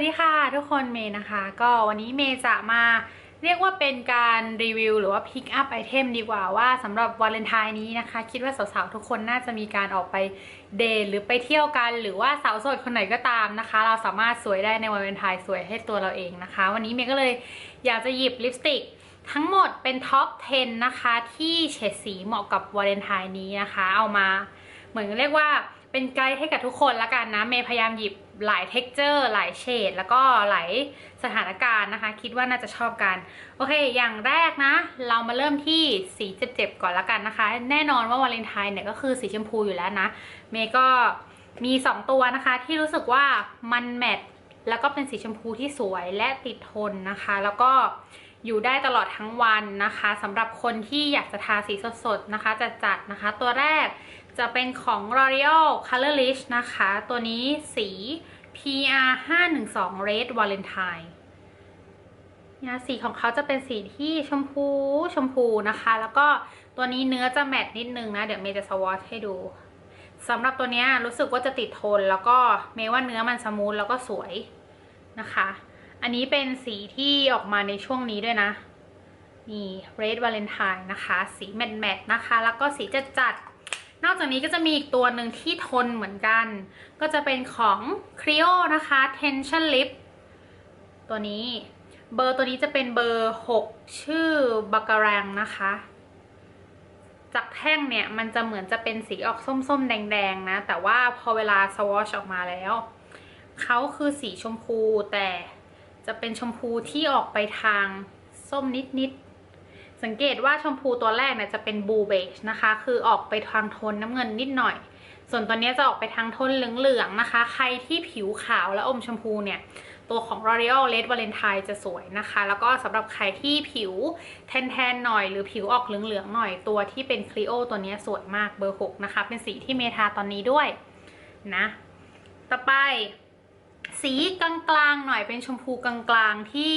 วัสดีค่ะทุกคนเมย์นะคะ ก็วันนี้เมย์จะมาเรียกว่าเป็นการรีวิวหรือว่าพิกอัพไอเทมดีกว่าว่าสำหรับวาเลนไทน์นี้นะคะ คิดว่าสาวๆ ทุกคนน่าจะมีการออกไปเดทหรือไปเที่ยวกัน หรือว่าสาวโสดคนไหนก็ตามนะคะ เราสามารถสวยได้ในวาเลนไทน์สวยให้ตัวเราเองนะคะ วันนี้เมย์ก็เลยอยากจะหยิบลิปสติกทั้งหมดเป็นท็อป 10 นะคะ ที่เฉดสีเหมาะกับวาเลนไทน์นี้นะคะ เอามาเหมือนเรียกว่าเป็นไกด์ให้กับทุกคนละกันนะเมย์พยายามหยิบ หลายเท็กเจอร์หลายเฉดแล้วก็หลายสถานการณ์นะคะ คิดว่าน่าจะชอบกัน โอเค อย่างแรกนะ เรามาเริ่มที่สีเจ็บๆก่อนละกันนะคะ แน่นอนว่าวาเลนไทน์เนี่ยก็คือสีชมพูอยู่แล้วนะ เมย์ก็มี 2 ตัวนะคะ ที่รู้สึกว่ามันแมทแล้วก็เป็นสีชมพูที่สวยและติดทนนะคะ แล้วก็อยู่ได้ตลอดทั้งวันนะคะสำหรับคนที่อยากจะทาสีสดๆนะคะจัดๆนะคะ ตัวแรก จะเป็นของ L'Oreal Colorless นะคะ ตัวนี้สี PR 512 Red Valentine เนี่ยสีของเขาจะเป็นสีที่ชมพูชมพูนะคะ แล้วก็ตัวนี้เนื้อจะแมตต์นิดนึงนะ เดี๋ยวเมย์จะสวอชให้ดูสำหรับตัวเนี้ยรู้สึกว่าจะติดทน แล้วก็เมย์ว่าเนื้อมันสมูทแล้วก็สวยนะคะ อันนี้เป็นสีที่ออกมาในช่วงนี้ด้วยนะ นี่ Red Valentine นะคะ สีแมตต์แมตต์นะคะ แล้วก็สีจัดจัด นอกจากนี้ก็จะมีอีกตัวหนึ่งที่ทนเหมือนกัน ก็จะเป็นของ Creo นะคะ Tension Lip ตัวนี้ เบอร์ตัวนี้จะเป็นเบอร์ 6 ชื่อบักกรังนะคะ จากแท่งเนี่ยมันจะเหมือนจะเป็นสีออกส้มๆ แดงๆ นะ แต่ว่าพอเวลาสวอชออกมาแล้ว เขาคือสีชมพูแต่จะเป็นชมพูที่ออกไปทางส้มนิดๆ สังเกตว่าชมพูตัวแรกเนี่ยจะเป็นบูเบจนะคะ คือออกไปทางโทนน้ำเงินนิดหน่อย ส่วนตัวนี้จะออกไปทางโทนเหลืองๆนะคะ ใครที่ผิวขาวและอมชมพูเนี่ย ตัวของ L'Oreal Red Valentine จะสวยนะคะ แล้วก็สำหรับใครที่ผิวแทนๆหน่อย หรือผิวออกเหลืองๆหน่อยตัวที่เป็น Clio ตัวนี้สวยมากเบอร์ 6 นะคะ เป็นสีที่เมทาตอนนี้ด้วยนะ ต่อไป สีกลางๆหน่อยเป็นชมพูกลางๆที่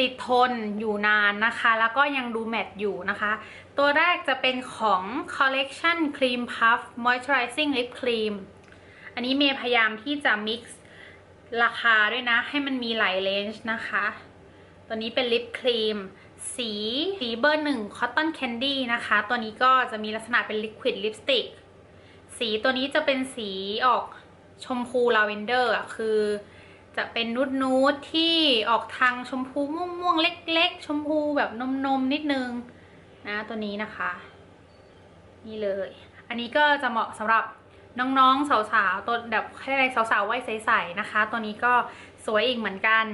ติดทนอยู่นานนะคะ แล้วก็ยังดูแมตต์อยู่นะคะ ตัวแรกจะเป็นของ Collection Cream Puff Moisturizing Lip Cream อันนี้เมย์พยายามที่จะ mix ราคาด้วยนะ ให้มันมีหลายเลนจ์นะคะ ตัวนี้เป็นลิปครีมสีสีเบอร์หนึ่ง Cotton Candy นะคะ ตัวนี้ก็จะมีลักษณะเป็น Liquid Lipstick สีตัวนี้จะเป็นสีออกชมพูลาเวนเดอร์คือ จะเป็นนูดนูดที่ออกทางชมพูม่วงๆเล็ก ๆ ชมพูแบบนมๆนิดนึงนะตัวนี้นะคะ นี่เลย อันนี้ก็จะเหมาะสำหรับน้องๆสาวๆตัวแบบแค่ไรสาวๆไว้ใสๆนะคะ ตัวนี้ก็สวยอีกเหมือนกัน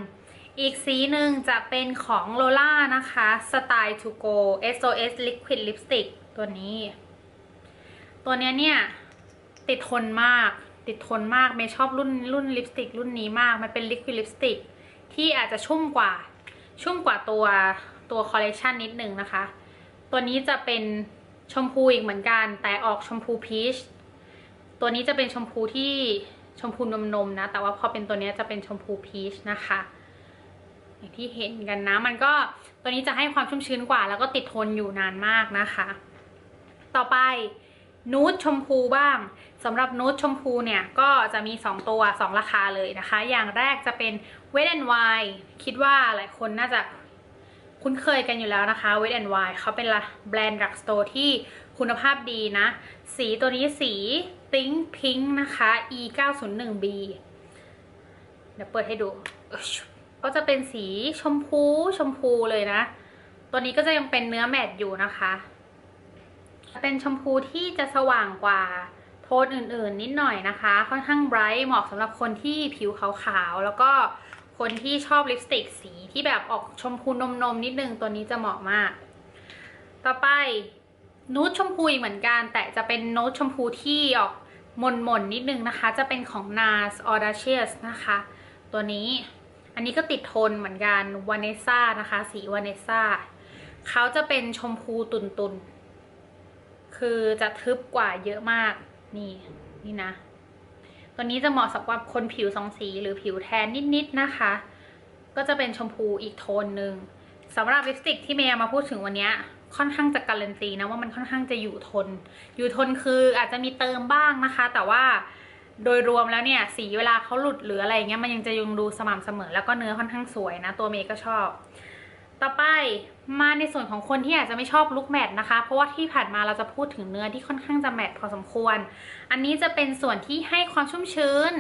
อีกสีหนึ่งจะเป็นของ Lola นะคะ Style to Go SOS Liquid Lipstick ตัวนี้ ตัวเนี้ยเนี่ย ติดทนมาก ติดทนมากเมย์ชอบรุ่นรุ่นลิปสติกรุ่นนี้มาก มันเป็นลิควิดลิปสติกที่อาจจะชุ่มกว่า ชุ่มกว่าตัวตัวคอลเลกชันนิดนึงนะคะ ตัวนี้จะเป็นชมพูอีกเหมือนกัน แต่ออกชมพูพีช ตัวนี้จะเป็นชมพูที่ชมพูนมๆนะ แต่ว่าพอเป็นตัวนี้จะเป็นชมพูพีชนะคะ อย่างที่เห็นกันนะ มันก็ตัวนี้จะให้ความชุ่มชื้นกว่า แล้วก็ติดทนอยู่นานมากนะคะ ต่อไป นูดชมพูบ้างสำหรับนูดชมพูเนี่ย ก็จะมี 2 ตัว 2 ราคาเลยนะคะ อย่างแรกจะเป็น Wet n Wild คิดว่าหลายคนน่าจะคุ้นเคยกันอยู่แล้วนะคะ Wet n Wild เขาเป็นแบรนด์ดักสโตร์ที่คุณภาพดีนะ สีตัวนี้สี Think Pink นะคะ E 9 0 1 B เดี๋ยวเปิดให้ดู ก็จะเป็นสีชมพูชมพูเลยนะ ตัวนี้ก็จะยังเป็นเนื้อแมตอยู่นะคะ เป็นชมพูที่จะสว่างกว่าโทนอื่นๆ นิดหน่อยนะคะ ค่อนข้างไบรท์เหมาะสำหรับคนที่ผิวขาวๆ แล้วก็คนที่ชอบลิปสติกสีที่แบบออกชมพูนมๆนิดนึงตัวนี้จะเหมาะมาก ต่อไปนูดชมพูอีกเหมือนกัน แต่จะเป็นนูดชมพูที่ออกมนๆนิดนึงนะคะ จะเป็นของ NARS Audacious นะคะ ตัวนี้อันนี้ก็ติดทนเหมือนกัน Vanessa นะคะ สี Vanessa เขาจะเป็นชมพูตุนๆ คือจะทึบกว่าเยอะมาก นี่ นี่นะ ตัวนี้จะเหมาะสำหรับคนผิวสองสีหรือผิวแทนนิดๆนะคะ ก็จะเป็นชมพูอีกโทนหนึ่งสำหรับลิปสติกที่เมย์มาพูดถึงวันนี้ค่อนข้างจะการันตีนะว่ามันค่อนข้างจะอยู่ทน อยู่ทนคืออาจจะมีเติมบ้างนะคะ แต่ว่าโดยรวมแล้วเนี่ย สีเวลาเขาหลุดหรืออะไรเงี้ยมันยังจะยังดูสม่ำเสมอ แล้วก็เนื้อค่อนข้างสวยนะ ตัวเมย์ก็ชอบ ต่อไปมาในส่วนของคนที่อาจจะไม่ชอบลุคแมทนะคะ เพราะว่าที่ผ่านมาเราจะพูดถึงเนื้อที่ค่อนข้างจะแมทพอสมควร อันนี้จะเป็นส่วนที่ให้ความชุ่มชื้น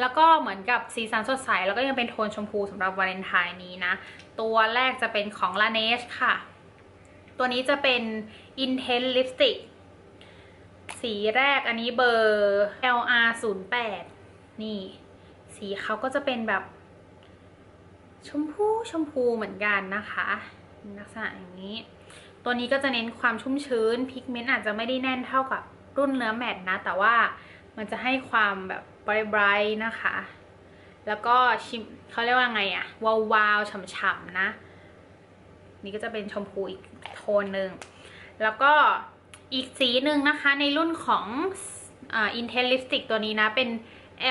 แล้วก็เหมือนกับสีสันสดใส แล้วก็ยังเป็นโทนชมพูสำหรับวาเลนไทน์นี้นะ ตัวแรกจะเป็นของ Laneige ค่ะ ตัวนี้จะเป็น Intense Lipstick สีแรกอันนี้เบอร์ LR 0 8 นี่ สีเขาก็จะเป็นแบบ ชมพูชมพูเหมือนกันนะคะลักษณะอย่างนี้ ตัวนี้ก็จะเน้นความชุ่มชื้นพิกเมนต์อาจจะไม่ได้แน่นเท่ากับรุ่นเนื้อแมตนะ แต่ว่ามันจะให้ความแบบไบรท์นะคะ แล้วก็ชิมเขาเรียกว่าไงอะวาววาวๆฉ่ำๆนะ นี่ก็จะเป็นชมพูอีกโทนหนึ่ง แล้วก็อีกสีหนึ่งนะคะในรุ่นของอ่า Intense Lipstick ตัวนี้นะ เป็น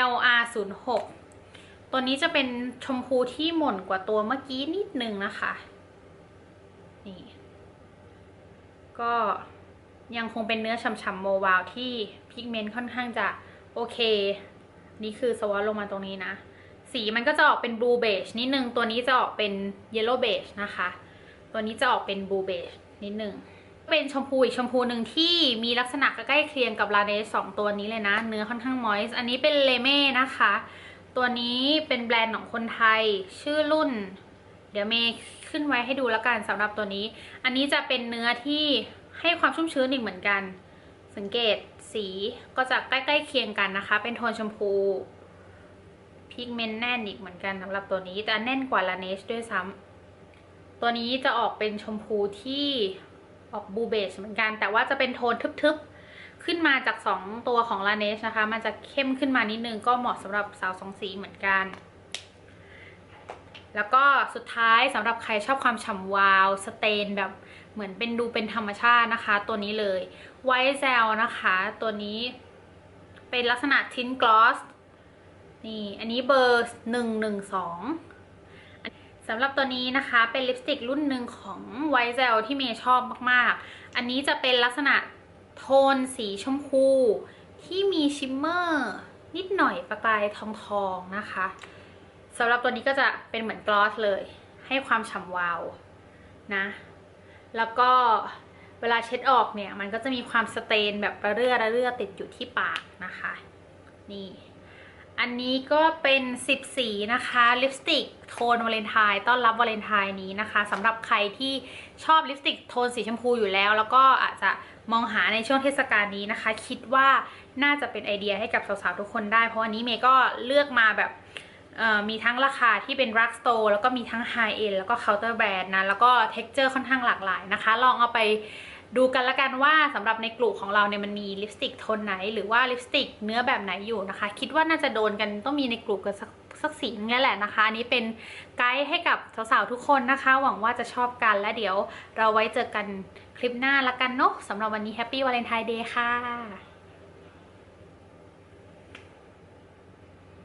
LR 0 6 ตัวนี้จะเป็นชมพูที่หม่นกว่าตัวเมื่อกี้นิดนึงนะคะ นี่ ก็ยังคงเป็นเนื้อฉ่ำๆโมวาวที่พิกเมนต์ค่อนข้างจะโอเค นี่คือสวอตลงมาตรงนี้นะ สีมันก็จะออกเป็นบลูเบจนิดนึง ตัวนี้จะออกเป็นเยลโล่เบจนะคะ ตัวนี้จะออกเป็นบลูเบจนิดนึง เป็นชมพูอีกชมพูหนึ่งที่มีลักษณะใกล้เคียงกับลาเนสสองตัวนี้เลยนะ เนื้อค่อนข้างมอยส์ อันนี้เป็นเลเม่นะคะ ตัวนี้เป็นแบรนด์ของคนไทยชื่อรุ่น เดี๋ยวเมย์ขึ้นไว้ให้ดูแล้วกันสำหรับตัวนี้ อันนี้จะเป็นเนื้อที่ให้ความชุ่มชื้นอีกเหมือนกัน สังเกตสีก็จะใกล้ๆเคียงกันนะคะ เป็นโทนชมพูพิกเมนต์แน่นอีกเหมือนกันสำหรับตัวนี้แต่แน่นกว่าลาเนชด้วยซ้ำตัวนี้จะออกเป็นชมพูที่ออกบลูเบจเหมือนกัน แต่ว่าจะเป็นโทนทึบๆ ขึ้นมาจาก 2 ตัวของลาเนชนะคะ มันจะเข้มขึ้นมานิดนึงก็เหมาะสำหรับสาวสองสีเหมือนกัน แล้วก็สุดท้ายสำหรับใครชอบความฉ่ำวาวสเตนแบบเหมือนเป็นดูเป็นธรรมชาตินะคะ ตัวนี้เลยไวท์เซลนะคะ ตัวนี้เป็นลักษณะทินกลอสนี่ อันนี้เบอร์หนึ่งหนึ่งสองสำหรับตัวนี้นะคะเป็นลิปสติกรุ่นหนึ่งของไวท์เซลที่เมย์ชอบมากๆ อันนี้จะเป็นลักษณะ โทนสีชมพู ที่มีชิมเมอร์นิดหน่อยประกายทองทองๆนะคะสำหรับตัวนี้ก็จะเป็นเหมือนกลอสเลย ให้ความฉ่ำวาวนะ แล้วก็เวลาเช็ดออกเนี่ย มันก็จะมีความสเตนแบบระเรื่อระเรื่อติดอยู่ที่ปากนะคะ นี่ อันนี้ก็เป็น 10 สีนะคะลิปสติกโทนวาเลนไทน์ต้อนรับวาเลนไทน์นี้นะคะสำหรับใครที่ชอบลิปสติกโทนสีชมพูอยู่แล้ว แล้วก็อาจจะมองหาในช่วงเทศกาลนี้นะคะ คิดว่าน่าจะเป็นไอเดียให้กับสาวๆทุกคนได้ เพราะอันนี้เมย์ก็เลือกมาแบบมีทั้งราคาที่เป็นรักสโตร์แล้วก็มีทั้งไฮเอ็นแล้วก็เคาน์เตอร์แบรนด์นะแล้วก็เท็กเจอร์ค่อนข้างหลากหลายนะคะ ลองเอาไป ดูกันละกันว่าสำหรับในกลุ่มของเราเนี่ยมันมีลิปสติกโทนไหน หรือว่าลิปสติกเนื้อแบบไหนอยู่นะคะ คิดว่าน่าจะโดนกันต้องมีในกลุ่มกันสักสักสีนึงนี่แหละนะคะอันนี้เป็นไกด์ให้กับสาวๆทุกคนนะคะ หวังว่าจะชอบกันและเดี๋ยวเราไว้เจอกันคลิปหน้าละกันเนาะสำหรับวันนี้แฮปปี้วาเลนไทน์เดย์ค่ะ